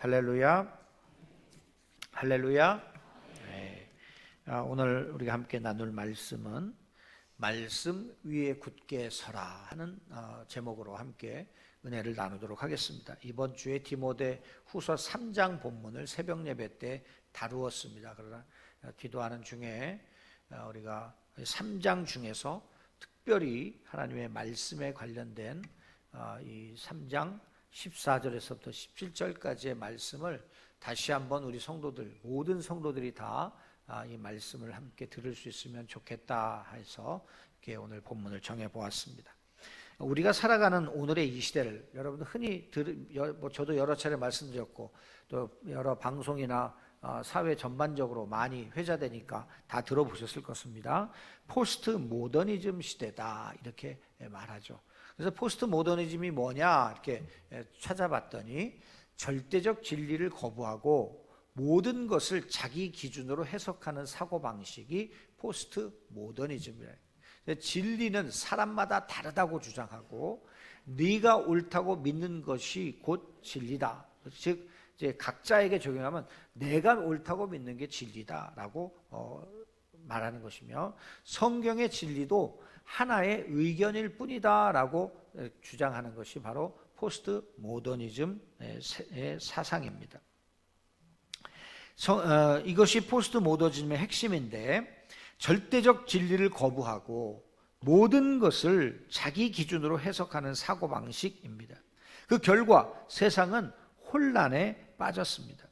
할렐루야. 할렐루야. 네. 아, 오늘 우리가 함께 나눌 말씀은 말씀 위에 굳게 서라 하는 어, 제목으로 함께 은혜를 나누도록 하겠습니다. 이번 주에 디모데 후서 3장 본문을 새벽 예배 때 다루었습니다. 그러나 어, 기도하는 중에 어, 우리가 3장 중에서 특별히 하나님의 말씀에 관련된 어, 이 3장 14절에서부터 17절까지의 말씀을 다시 한번 우리 성도들 모든 성도들이 다 이 말씀을 함께 들을 수 있으면 좋겠다 해서 오늘 본문을 정해 보았습니다. 우리가 살아가는 오늘의 이 시대를 여러분 흔히 들, 여, 뭐 저도 여러 차례 말씀드렸고 또 여러 방송이나 어, 사회 전반적으로 많이 회자되니까 다 들어보셨을 것입니다. 포스트 모더니즘 시대다 이렇게 말하죠. 그래서 포스트 모더니즘이 뭐냐 이렇게 찾아봤더니 절대적 진리를 거부하고 모든 것을 자기 기준으로 해석하는 사고 방식이 포스트 모더니즘이에요. 진리는 사람마다 다르다고 주장하고 네가 옳다고 믿는 것이 곧 진리다. 즉 이제 각자에게 적용하면 내가 옳다고 믿는 게 진리다라고 어, 말하는 것이며 성경의 진리도 하나의 의견일 뿐이다라고 주장하는 것이 바로 포스트 모더니즘의 사상입니다. 어, 이것이 포스트 모더니즘의 핵심인데 절대적 진리를 거부하고 모든 것을 자기 기준으로 해석하는 사고 방식입니다. 그 결과 세상은 혼란에 빠졌습니다.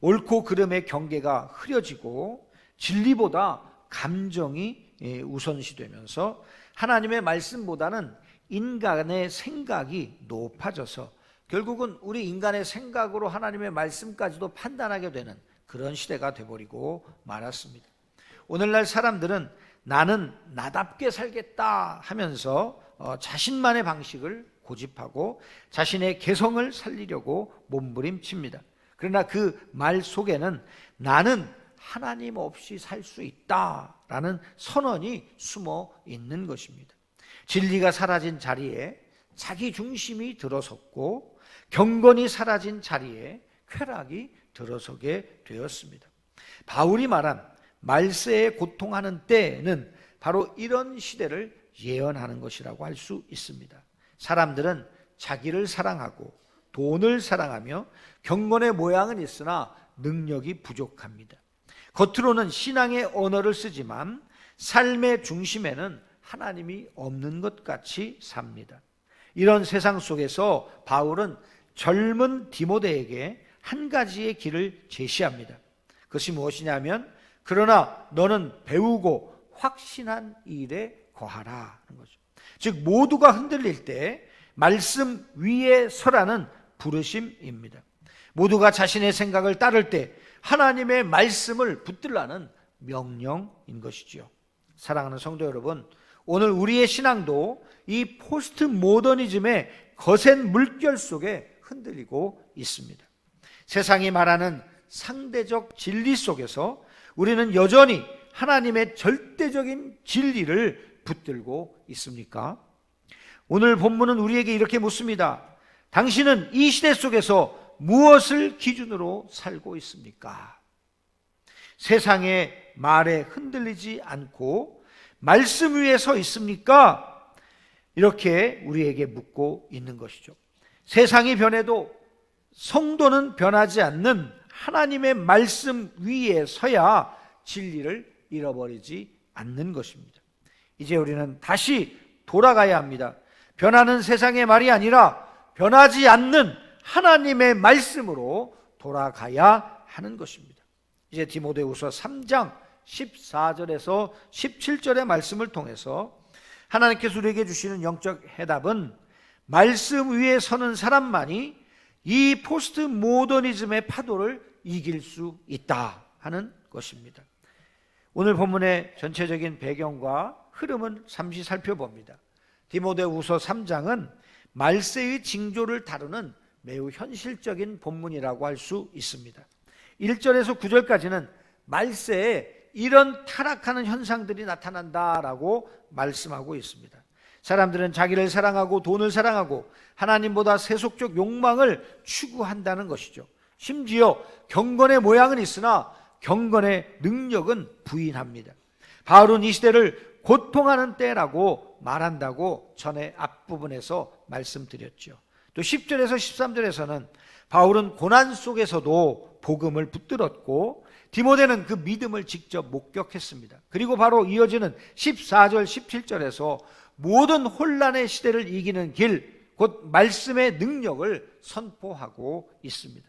옳고 그름의 경계가 흐려지고 진리보다 감정이 예, 우선시되면서 하나님의 말씀보다는 인간의 생각이 높아져서 결국은 우리 인간의 생각으로 하나님의 말씀까지도 판단하게 되는 그런 시대가 돼버리고 말았습니다. 오늘날 사람들은 나는 나답게 살겠다 하면서 어, 자신만의 방식을 고집하고 자신의 개성을 살리려고 몸부림칩니다. 그러나 그 말 속에는 나는 하나님 없이 살 수 있다 라는 선언이 숨어 있는 것입니다. 진리가 사라진 자리에 자기 중심이 들어섰고 경건이 사라진 자리에 쾌락이 들어서게 되었습니다. 바울이 말한 말세에 고통하는 때는 바로 이런 시대를 예언하는 것이라고 할 수 있습니다. 사람들은 자기를 사랑하고 돈을 사랑하며 경건의 모양은 있으나 능력이 부족합니다. 겉으로는 신앙의 언어를 쓰지만 삶의 중심에는 하나님이 없는 것 같이 삽니다. 이런 세상 속에서 바울은 젊은 디모데에게 한 가지의 길을 제시합니다. 그것이 무엇이냐면 그러나 너는 배우고 확신한 일에 거하라 하는 거죠. 즉 모두가 흔들릴 때 말씀 위에 서라는 부르심입니다. 모두가 자신의 생각을 따를 때 하나님의 말씀을 붙들라는 명령인 것이지요. 사랑하는 성도 여러분, 오늘 우리의 신앙도 이 포스트 모더니즘의 거센 물결 속에 흔들리고 있습니다. 세상이 말하는 상대적 진리 속에서 우리는 여전히 하나님의 절대적인 진리를 붙들고 있습니까? 오늘 본문은 우리에게 이렇게 묻습니다. 당신은 이 시대 속에서 무엇을 기준으로 살고 있습니까? 세상의 말에 흔들리지 않고 말씀 위에 서 있습니까? 이렇게 우리에게 묻고 있는 것이죠. 세상이 변해도 성도는 변하지 않는 하나님의 말씀 위에 서야 진리를 잃어버리지 않는 것입니다. 이제 우리는 다시 돌아가야 합니다. 변하는 세상의 말이 아니라 변하지 않는 하나님의 말씀으로 돌아가야 하는 것입니다. 이제 디모데후서 3장 14절에서 17절의 말씀을 통해서 하나님께서 우리에게 주시는 영적 해답은 말씀 위에 서는 사람만이 이 포스트 모더니즘의 파도를 이길 수 있다 하는 것입니다. 오늘 본문의 전체적인 배경과 흐름은 잠시 살펴봅니다. 디모데후서 3장은 말세의 징조를 다루는 매우 현실적인 본문이라고 할 수 있습니다. 1절에서 9절까지는 말세에 이런 타락하는 현상들이 나타난다라고 말씀하고 있습니다. 사람들은 자기를 사랑하고 돈을 사랑하고 하나님보다 세속적 욕망을 추구한다는 것이죠. 심지어 경건의 모양은 있으나 경건의 능력은 부인합니다. 바울은 이 시대를 고통하는 때라고 말한다고 전에 앞부분에서 말씀드렸죠. 또 10절에서 13절에서는 바울은 고난 속에서도 복음을 붙들었고 디모데는 그 믿음을 직접 목격했습니다. 그리고 바로 이어지는 14절, 17절에서 모든 혼란의 시대를 이기는 길, 곧 말씀의 능력을 선포하고 있습니다.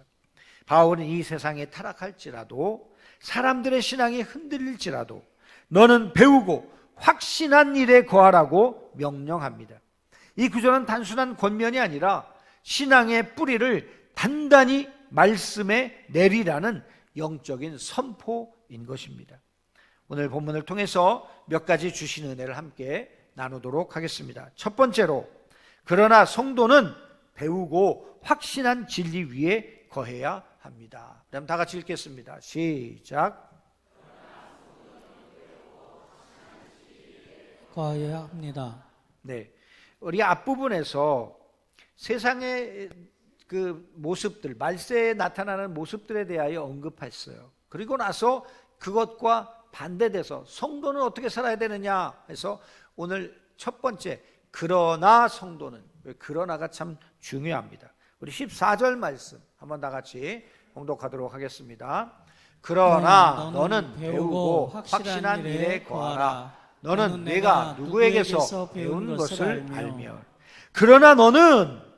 바울은 이 세상에 타락할지라도 사람들의 신앙이 흔들릴지라도 너는 배우고 확신한 일에 거하라고 명령합니다. 이 구절은 단순한 권면이 아니라 신앙의 뿌리를 단단히 말씀에 내리라는 영적인 선포인 것입니다. 오늘 본문을 통해서 몇 가지 주신 은혜를 함께 나누도록 하겠습니다. 첫 번째로 그러나 성도는 배우고 확신한 진리 위에 거해야 합니다. 그럼 다 같이 읽겠습니다. 시작. 거해야 합니다. 네. 우리 앞부분에서 세상의 그 모습들, 말세에 나타나는 모습들에 대하여 언급했어요. 그리고 나서 그것과 반대돼서 성도는 어떻게 살아야 되느냐 해서 오늘 첫 번째 그러나 성도는 왜 그러나가 참 중요합니다. 우리 14절 말씀 한번 다 같이 봉독하도록 하겠습니다. 그러나 너는 배우고 확실한 일에 거하라. 너는 내가 누구에게서 배운 것을 알며. 그러나 너는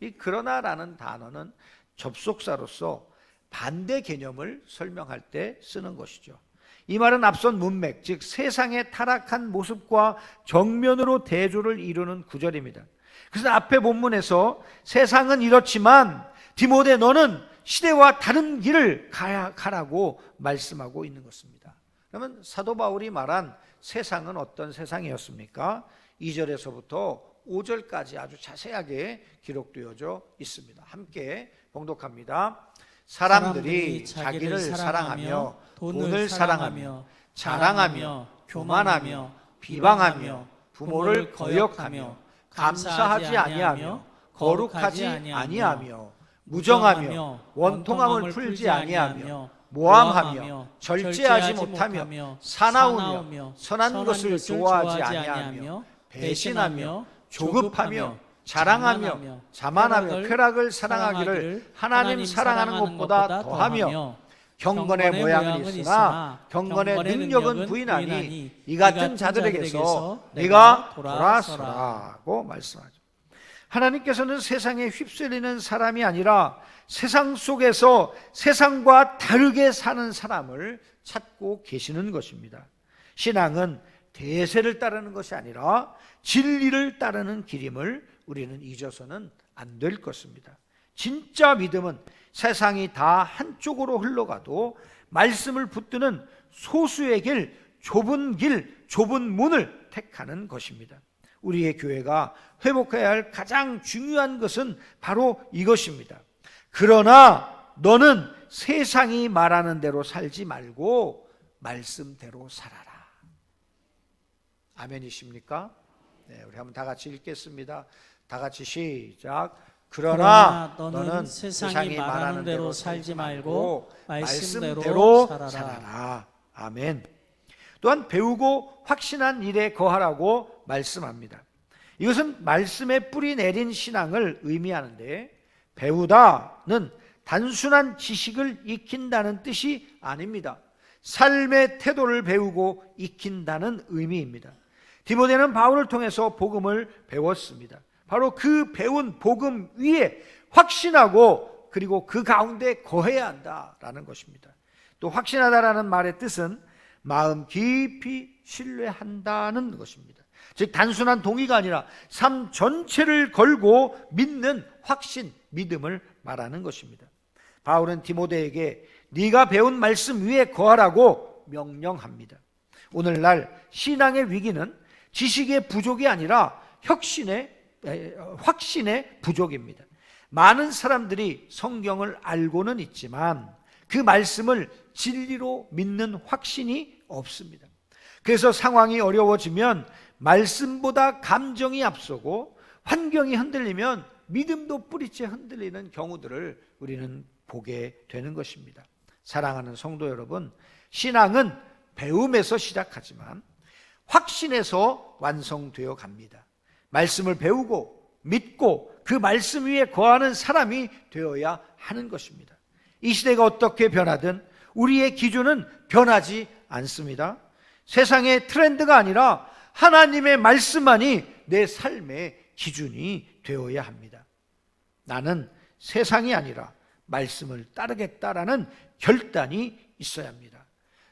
이 그러나라는 단어는 접속사로서 반대 개념을 설명할 때 쓰는 것이죠. 이 말은 앞선 문맥, 즉 세상의 타락한 모습과 정면으로 대조를 이루는 구절입니다. 그래서 앞에 본문에서 세상은 이렇지만 디모데 너는 시대와 다른 길을 가야 가라고 말씀하고 있는 것입니다. 그러면 사도 바울이 말한 세상은 어떤 세상이었습니까? 2절에서부터 5절까지 아주 자세하게 기록되어져 있습니다. 함께 봉독합니다. 사람들이 자기를 사랑하며 돈을 사랑하며 자랑하며 교만하며 비방하며 부모를 거역하며 감사하지 아니하며 거룩하지 아니하며 무정하며 원통함을 풀지 아니하며 모함하며 절제하지 못하며 사나우며 선한 것을 좋아하지 아니하며 배신하며 조급하며 자랑하며 자만하며 쾌락을 사랑하기를 하나님 사랑하는 것보다 더하며 경건의 모양은 있으나 경건의 능력은 부인하니 이 같은 자들에게서 네가 돌아서라고 말씀하죠. 하나님께서는 세상에 휩쓸리는 사람이 아니라 세상 속에서 세상과 다르게 사는 사람을 찾고 계시는 것입니다. 신앙은 대세를 따르는 것이 아니라 진리를 따르는 길임을 우리는 잊어서는 안 될 것입니다. 진짜 믿음은 세상이 다 한쪽으로 흘러가도 말씀을 붙드는 소수의 길, 좁은 길, 좁은 문을 택하는 것입니다. 우리의 교회가 회복해야 할 가장 중요한 것은 바로 이것입니다. 그러나 너는 세상이 말하는 대로 살지 말고 말씀대로 살아라. 아멘이십니까? 네, 우리 한번 다 같이 읽겠습니다. 다 같이 시작. 그러나, 너는 세상이 말하는 대로 살지 말고 말씀대로 살아라. 아멘. 또한 배우고 확신한 일에 거하라고 말씀합니다. 이것은 말씀에 뿌리 내린 신앙을 의미하는데 배우다는 단순한 지식을 익힌다는 뜻이 아닙니다. 삶의 태도를 배우고 익힌다는 의미입니다. 디모데는 바울을 통해서 복음을 배웠습니다. 바로 그 배운 복음 위에 확신하고 그리고 그 가운데 거해야 한다라는 것입니다. 또 확신하다라는 말의 뜻은 마음 깊이 신뢰한다는 것입니다. 즉 단순한 동의가 아니라 삶 전체를 걸고 믿는 확신, 믿음을 말하는 것입니다. 바울은 디모데에게 네가 배운 말씀 위에 거하라고 명령합니다. 오늘날 신앙의 위기는 지식의 부족이 아니라 혁신의 확신의 부족입니다. 많은 사람들이 성경을 알고는 있지만 그 말씀을 진리로 믿는 확신이 없습니다. 그래서 상황이 어려워지면 말씀보다 감정이 앞서고 환경이 흔들리면 믿음도 뿌리째 흔들리는 경우들을 우리는 보게 되는 것입니다. 사랑하는 성도 여러분, 신앙은 배움에서 시작하지만 확신에서 완성되어 갑니다. 말씀을 배우고 믿고 그 말씀 위에 거하는 사람이 되어야 하는 것입니다. 이 시대가 어떻게 변하든 우리의 기준은 변하지 않습니다. 세상의 트렌드가 아니라 하나님의 말씀만이 내 삶의 기준이 되어야 합니다. 나는 세상이 아니라 말씀을 따르겠다라는 결단이 있어야 합니다.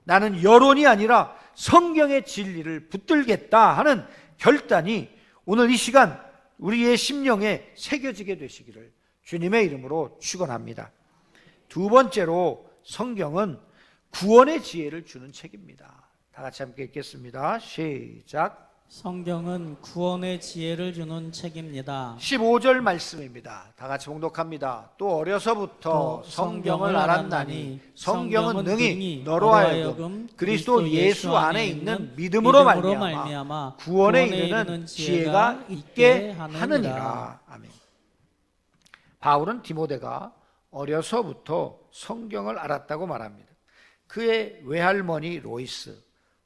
나는 여론이 아니라 성경의 진리를 붙들겠다 하는 결단이 오늘 이 시간 우리의 심령에 새겨지게 되시기를 주님의 이름으로 축원합니다. 두 번째로 성경은 구원의 지혜를 주는 책입니다. 다 같이 함께 읽겠습니다. 시작. 성경은 구원의 지혜를 주는 책입니다. 15절 말씀입니다. 다 같이 봉독합니다. 또 어려서부터 또 성경을 알았나니 성경은 능히 너로 하여금 그리스도 예수 안에 있는 믿음으로 말미암아 구원에 이르는 지혜가 있게 하느니라. 아멘. 바울은 디모데가 어려서부터 성경을 알았다고 말합니다. 그의 외할머니 로이스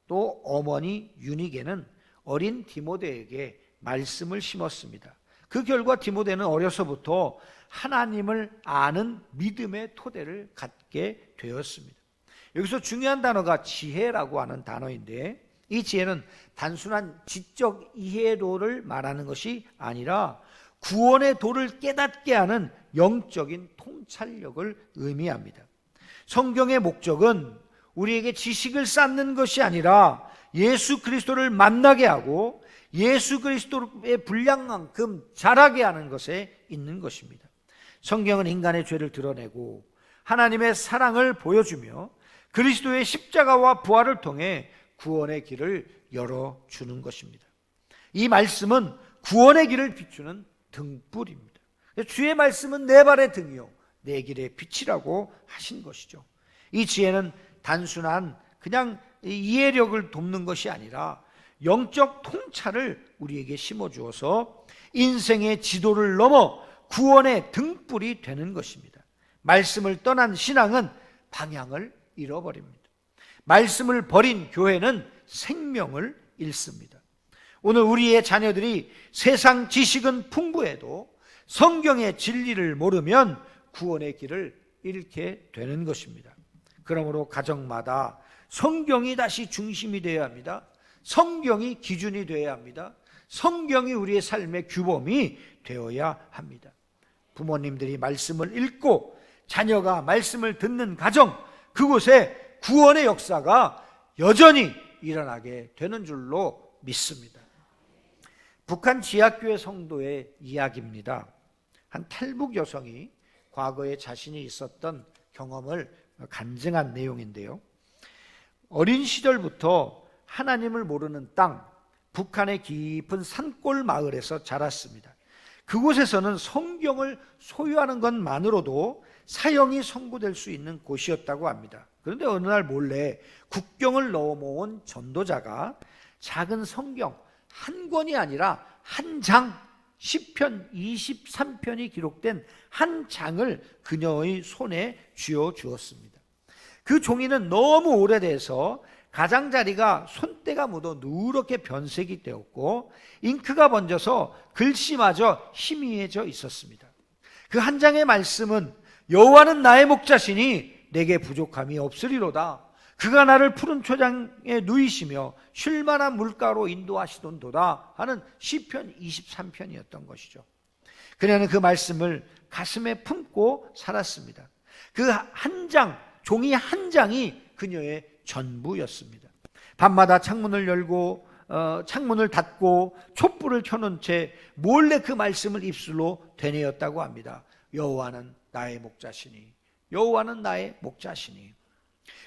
또 어머니 유니게는 어린 디모데에게 말씀을 심었습니다. 그 결과 디모데는 어려서부터 하나님을 아는 믿음의 토대를 갖게 되었습니다. 여기서 중요한 단어가 지혜라고 하는 단어인데 이 지혜는 단순한 지적 이해도를 말하는 것이 아니라 구원의 도를 깨닫게 하는 영적인 통찰력을 의미합니다. 성경의 목적은 우리에게 지식을 쌓는 것이 아니라 예수 그리스도를 만나게 하고 예수 그리스도의 분량만큼 자라게 하는 것에 있는 것입니다. 성경은 인간의 죄를 드러내고 하나님의 사랑을 보여주며 그리스도의 십자가와 부활을 통해 구원의 길을 열어주는 것입니다. 이 말씀은 구원의 길을 비추는 등불입니다. 주의 말씀은 내 발의 등이요, 내 길의 빛이라고 하신 것이죠. 이 지혜는 단순한 그냥 이해력을 돕는 것이 아니라 영적 통찰을 우리에게 심어주어서 인생의 지도를 넘어 구원의 등불이 되는 것입니다. 말씀을 떠난 신앙은 방향을 잃어버립니다. 말씀을 버린 교회는 생명을 잃습니다. 오늘 우리의 자녀들이 세상 지식은 풍부해도 성경의 진리를 모르면 구원의 길을 잃게 되는 것입니다. 그러므로 가정마다 성경이 다시 중심이 되어야 합니다. 성경이 기준이 되어야 합니다. 성경이 우리의 삶의 규범이 되어야 합니다. 부모님들이 말씀을 읽고 자녀가 말씀을 듣는 가정, 그곳에 구원의 역사가 여전히 일어나게 되는 줄로 믿습니다. 북한 지하교회 성도의 이야기입니다. 한 탈북 여성이 과거에 자신이 있었던 경험을 간증한 내용인데요. 어린 시절부터 하나님을 모르는 땅, 북한의 깊은 산골 마을에서 자랐습니다. 그곳에서는 성경을 소유하는 것만으로도 사형이 선고될 수 있는 곳이었다고 합니다. 그런데 어느 날 몰래 국경을 넘어온 전도자가 작은 성경 한 권이 아니라 한 장, 10편 23편이 기록된 한 장을 그녀의 손에 쥐어 주었습니다. 그 종이는 너무 오래돼서 가장자리가 손때가 묻어 누렇게 변색이 되었고 잉크가 번져서 글씨마저 희미해져 있었습니다. 그 한 장의 말씀은 여호와는 나의 목자시니 내게 부족함이 없으리로다. 그가 나를 푸른 초장에 누이시며 쉴만한 물가로 인도하시던도다 하는 시편 23편이었던 것이죠. 그녀는 그 말씀을 가슴에 품고 살았습니다. 그 한 장, 종이 한 장이 그녀의 전부였습니다. 밤마다 창문을 열고 어, 창문을 닫고 촛불을 켜놓은 채 몰래 그 말씀을 입술로 되뇌었다고 합니다. 여호와는 나의 목자시니 여호와는 나의 목자시니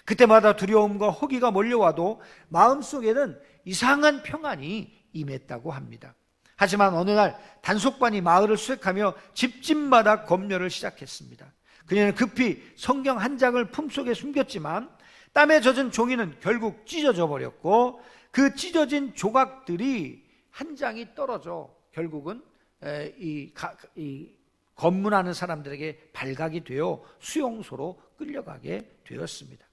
그때마다 두려움과 허기가 몰려와도 마음속에는 이상한 평안이 임했다고 합니다. 하지만 어느 날 단속반이 마을을 수색하며 집집마다 검열을 시작했습니다. 그녀는 급히 성경 한 장을 품속에 숨겼지만 땀에 젖은 종이는 결국 찢어져 버렸고 그 찢어진 조각들이 한 장이 떨어져 결국은 이 검문하는 사람들에게 발각이 되어 수용소로 끌려가게 되었습니다.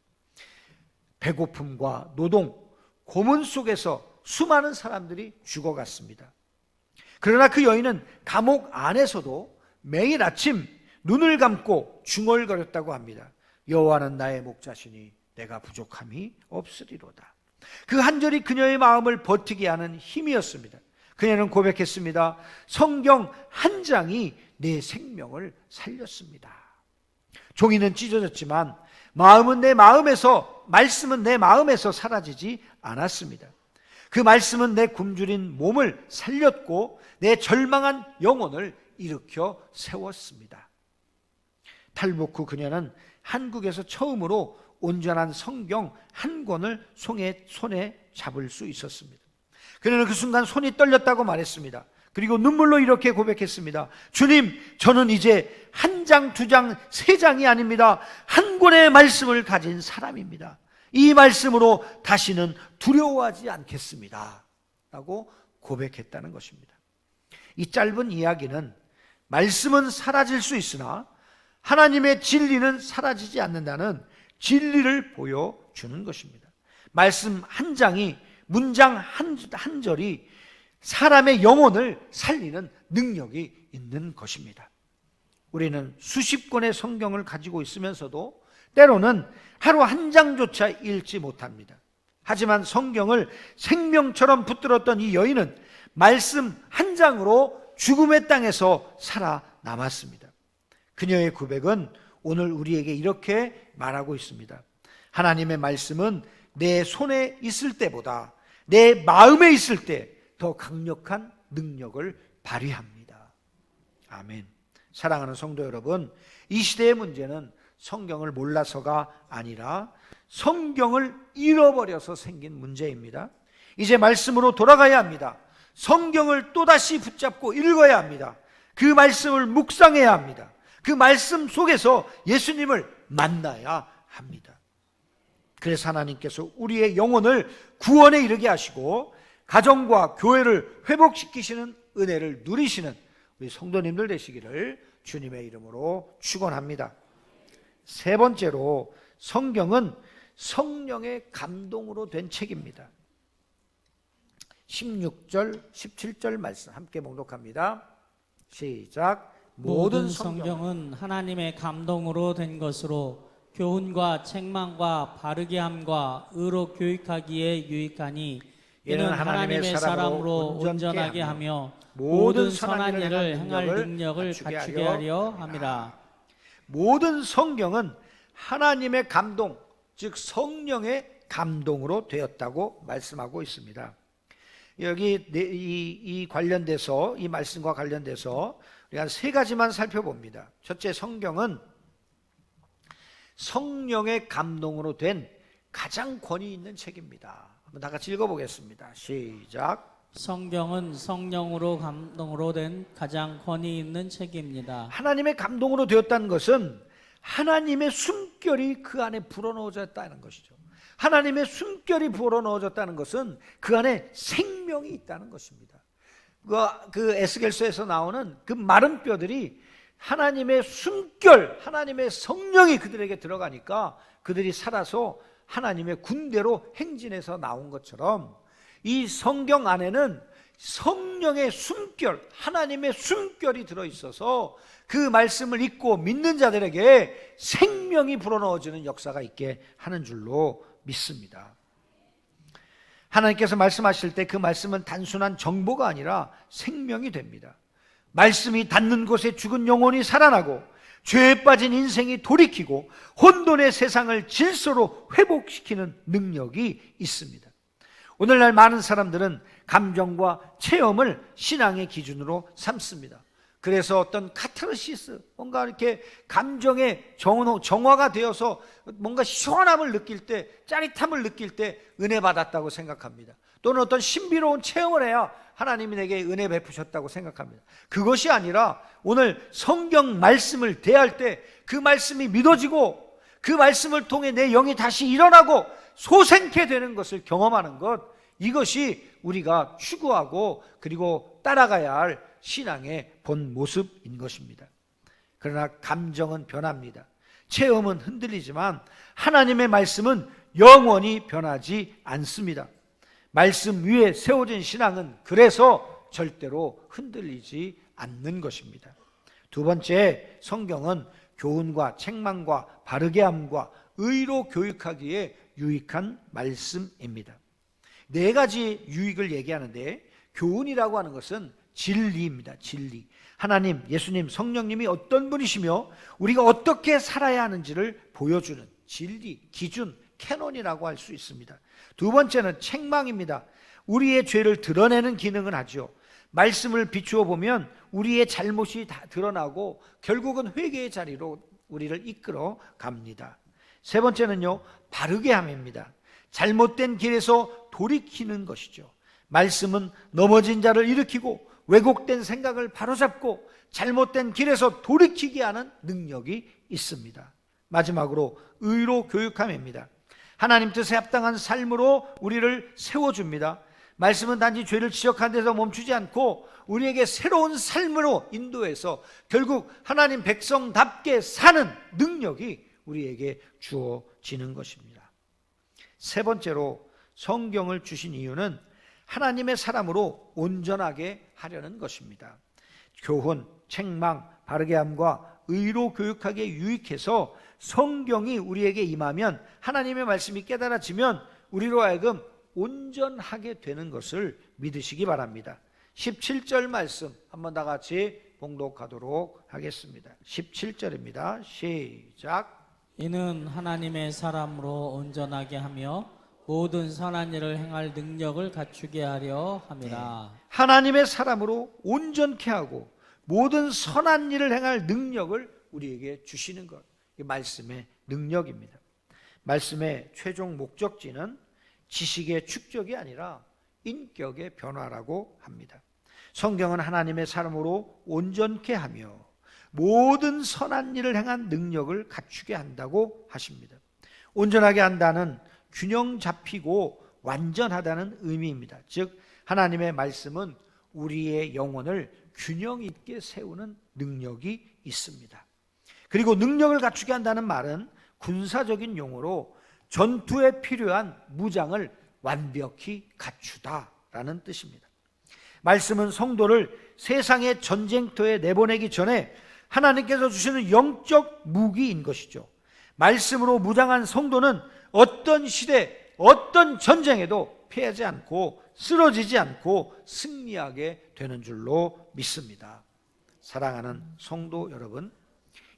배고픔과 노동, 고문 속에서 수많은 사람들이 죽어갔습니다. 그러나 그 여인은 감옥 안에서도 매일 아침 눈을 감고 중얼거렸다고 합니다. 여호와는 나의 목자시니 내가 부족함이 없으리로다. 그 한 절이 그녀의 마음을 버티게 하는 힘이었습니다. 그녀는 고백했습니다. 성경 한 장이 내 생명을 살렸습니다. 종이는 찢어졌지만 마음은 내 마음에서 말씀은 내 마음에서 사라지지 않았습니다. 그 말씀은 내 굶주린 몸을 살렸고 내 절망한 영혼을 일으켜 세웠습니다. 탈북 후 그녀는 한국에서 처음으로 온전한 성경 한 권을 손에, 손에 잡을 수 있었습니다. 그녀는 그 순간 손이 떨렸다고 말했습니다. 그리고 눈물로 이렇게 고백했습니다. 주님, 저는 이제 한 장, 두 장, 세 장이 아닙니다. 한 권의 말씀을 가진 사람입니다. 이 말씀으로 다시는 두려워하지 않겠습니다. 라고 고백했다는 것입니다. 이 짧은 이야기는 말씀은 사라질 수 있으나 하나님의 진리는 사라지지 않는다는 진리를 보여주는 것입니다. 말씀 한 장이 문장 한, 한 절이 사람의 영혼을 살리는 능력이 있는 것입니다. 우리는 수십 권의 성경을 가지고 있으면서도 때로는 하루 한 장조차 읽지 못합니다. 하지만 성경을 생명처럼 붙들었던 이 여인은 말씀 한 장으로 죽음의 땅에서 살아남았습니다. 그녀의 고백은 오늘 우리에게 이렇게 말하고 있습니다. 하나님의 말씀은 내 손에 있을 때보다 내 마음에 있을 때 더 강력한 능력을 발휘합니다. 아멘. 사랑하는 성도 여러분, 이 시대의 문제는 성경을 몰라서가 아니라 성경을 잃어버려서 생긴 문제입니다. 이제 말씀으로 돌아가야 합니다. 성경을 또다시 붙잡고 읽어야 합니다. 그 말씀을 묵상해야 합니다. 그 말씀 속에서 예수님을 만나야 합니다. 그래서 하나님께서 우리의 영혼을 구원에 이르게 하시고 가정과 교회를 회복시키시는 은혜를 누리시는 우리 성도님들 되시기를 주님의 이름으로 축원합니다. 세 번째로 성경은 성령의 감동으로 된 책입니다. 16절, 17절 말씀 함께 목록합니다. 시작. 모든 성경은 하나님의 감동으로 된 것으로 교훈과 책망과 바르게 함과 의로 교육하기에 유익하니 이는 하나님의 사람으로 온전하게 하며 모든 선한 일을 행할 능력을 갖추게 하려 함이라. 모든 성경은 하나님의 감동, 즉 성령의 감동으로 되었다고 말씀하고 있습니다. 여기 네- 이, 이 관련돼서 이 말씀과 관련돼서 우리가 세 가지만 살펴봅니다. 첫째, 성경은 성령의 감동으로 된 가장 권위 있는 책입니다. 한번 다 같이 읽어보겠습니다. 시작. 성경은 성령으로 감동으로 된 가장 권위 있는 책입니다. 하나님의 감동으로 되었다는 것은 하나님의 숨결이 그 안에 불어넣어졌다는 것이죠. 하나님의 숨결이 불어넣어졌다는 것은 그 안에 생명이 있다는 것입니다. 그, 그 에스겔서에서 나오는 그 마른 뼈들이 하나님의 숨결, 하나님의 성령이 그들에게 들어가니까 그들이 살아서 하나님의 군대로 행진해서 나온 것처럼 이 성경 안에는 성령의 숨결, 하나님의 숨결이 들어 있어서 그 말씀을 읽고 믿는 자들에게 생명이 불어넣어지는 역사가 있게 하는 줄로 믿습니다. 하나님께서 말씀하실 때 그 말씀은 단순한 정보가 아니라 생명이 됩니다. 말씀이 닿는 곳에 죽은 영혼이 살아나고 죄에 빠진 인생이 돌이키고 혼돈의 세상을 질서로 회복시키는 능력이 있습니다. 오늘날 많은 사람들은 감정과 체험을 신앙의 기준으로 삼습니다. 그래서 어떤 카타르시스, 뭔가 이렇게 감정의 정화가 되어서 뭔가 시원함을 느낄 때, 짜릿함을 느낄 때 은혜 받았다고 생각합니다. 또는 어떤 신비로운 체험을 해야 하나님이 내게 은혜 베푸셨다고 생각합니다. 그것이 아니라 오늘 성경 말씀을 대할 때 그 말씀이 믿어지고 그 말씀을 통해 내 영이 다시 일어나고 소생케 되는 것을 경험하는 것, 이것이 우리가 추구하고 그리고 따라가야 할 신앙의 본 모습인 것입니다. 그러나 감정은 변합니다. 체험은 흔들리지만 하나님의 말씀은 영원히 변하지 않습니다. 말씀 위에 세워진 신앙은 그래서 절대로 흔들리지 않는 것입니다. 두 번째, 성경은 교훈과 책망과 바르게 함과 의로 교육하기에 유익한 말씀입니다. 네 가지 유익을 얘기하는데 교훈이라고 하는 것은 진리입니다. 진리. 하나님, 예수님, 성령님이 어떤 분이시며 우리가 어떻게 살아야 하는지를 보여주는 진리, 기준, 캐논이라고 할 수 있습니다. 두 번째는 책망입니다. 우리의 죄를 드러내는 기능은 하죠. 말씀을 비추어 보면 우리의 잘못이 다 드러나고 결국은 회개의 자리로 우리를 이끌어 갑니다. 세 번째는요, 바르게 함입니다. 잘못된 길에서 돌이키는 것이죠. 말씀은 넘어진 자를 일으키고 왜곡된 생각을 바로잡고 잘못된 길에서 돌이키게 하는 능력이 있습니다. 마지막으로 의로 교육함입니다. 하나님 뜻에 합당한 삶으로 우리를 세워줍니다. 말씀은 단지 죄를 지적한 데서 멈추지 않고 우리에게 새로운 삶으로 인도해서 결국 하나님 백성답게 사는 능력이 우리에게 주어지는 것입니다. 세 번째로 성경을 주신 이유는 하나님의 사람으로 온전하게 하려는 것입니다. 교훈, 책망, 바르게 함과 의로 교육하기에 유익해서 성경이 우리에게 임하면 하나님의 말씀이 깨달아지면 우리로 하여금 온전하게 되는 것을 믿으시기 바랍니다. 17절 말씀 한번 다 같이 봉독하도록 하겠습니다. 17절입니다. 시작. 이는 하나님의 사람으로 온전하게 하며 모든 선한 일을 행할 능력을 갖추게 하려 함이라. 하나님의 사람으로 온전케 하고 모든 선한 일을 행할 능력을 우리에게 주시는 것. 이 말씀의 능력입니다. 말씀의 최종 목적지는 지식의 축적이 아니라 인격의 변화라고 합니다. 성경은 하나님의 사람으로 온전케 하며 모든 선한 일을 행한 능력을 갖추게 한다고 하십니다. 온전하게 한다는 균형 잡히고 완전하다는 의미입니다. 즉 하나님의 말씀은 우리의 영혼을 균형 있게 세우는 능력이 있습니다. 그리고 능력을 갖추게 한다는 말은 군사적인 용어로 전투에 필요한 무장을 완벽히 갖추다라는 뜻입니다. 말씀은 성도를 세상의 전쟁터에 내보내기 전에 하나님께서 주시는 영적 무기인 것이죠. 말씀으로 무장한 성도는 어떤 시대, 어떤 전쟁에도 패하지 않고 쓰러지지 않고 승리하게 되는 줄로 믿습니다. 사랑하는 성도 여러분,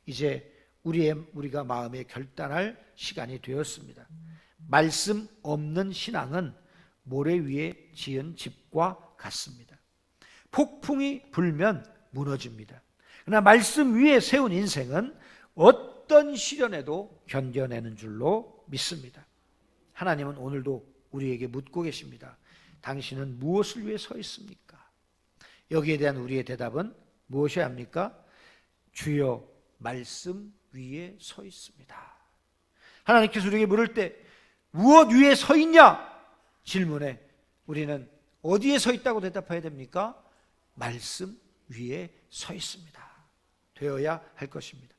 이제 우리의 우리가 마음에 결단할 시간이 되었습니다. 말씀 없는 신앙은 모래 위에 지은 집과 같습니다. 폭풍이 불면 무너집니다. 그러나 말씀 위에 세운 인생은 어떤 시련에도 견뎌내는 줄로 믿습니다. 하나님은 오늘도 우리에게 묻고 계십니다. 당신은 무엇을 위해 서 있습니까? 여기에 대한 우리의 대답은 무엇이어야 합니까? 주여 말씀 위에 서 있습니다. 하나님께서 우리에게 물을 때 무엇 위에 서 있냐? 질문에 우리는 어디에 서 있다고 대답해야 됩니까? 말씀 위에 서 있습니다. 되어야 할 것입니다.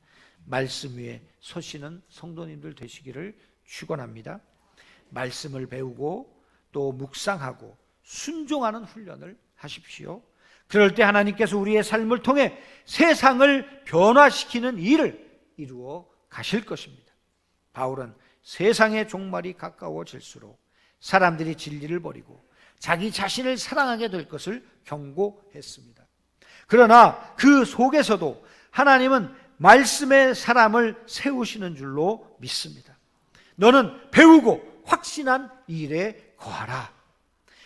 말씀 위에 서시는 성도님들 되시기를 축원합니다. 말씀을 배우고 또 묵상하고 순종하는 훈련을 하십시오. 그럴 때 하나님께서 우리의 삶을 통해 세상을 변화시키는 일을 이루어 가실 것입니다. 바울은 세상의 종말이 가까워질수록 사람들이 진리를 버리고 자기 자신을 사랑하게 될 것을 경고했습니다. 그러나 그 속에서도 하나님은 말씀의 사람을 세우시는 줄로 믿습니다. 너는 배우고 확신한 일에 거하라.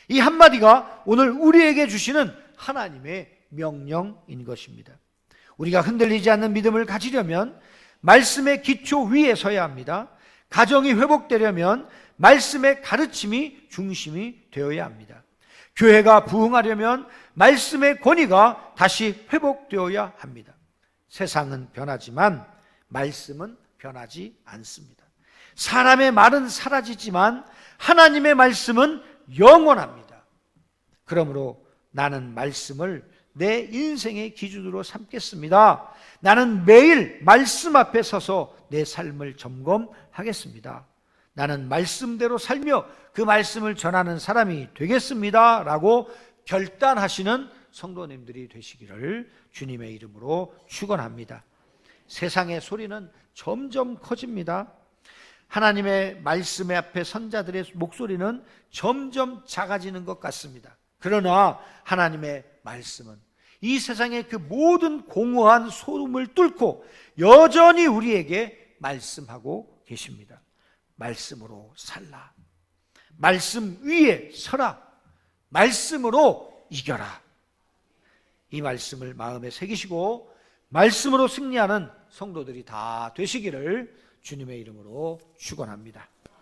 이 한마디가 오늘 우리에게 주시는 하나님의 명령인 것입니다. 우리가 흔들리지 않는 믿음을 가지려면 말씀의 기초 위에 서야 합니다. 가정이 회복되려면 말씀의 가르침이 중심이 되어야 합니다. 교회가 부흥하려면 말씀의 권위가 다시 회복되어야 합니다. 세상은 변하지만 말씀은 변하지 않습니다. 사람의 말은 사라지지만 하나님의 말씀은 영원합니다. 그러므로 나는 말씀을 내 인생의 기준으로 삼겠습니다. 나는 매일 말씀 앞에 서서 내 삶을 점검하겠습니다. 나는 말씀대로 살며 그 말씀을 전하는 사람이 되겠습니다. 라고 결단하시는 성도님들이 되시기를 주님의 이름으로 축원합니다. 세상의 소리는 점점 커집니다. 하나님의 말씀의 앞에 선자들의 목소리는 점점 작아지는 것 같습니다. 그러나 하나님의 말씀은 이 세상의 그 모든 공허한 소음을 뚫고 여전히 우리에게 말씀하고 계십니다. 말씀으로 살라. 말씀 위에 서라. 말씀으로 이겨라. 이 말씀을 마음에 새기시고 말씀으로 승리하는 성도들이 다 되시기를 주님의 이름으로 축원합니다.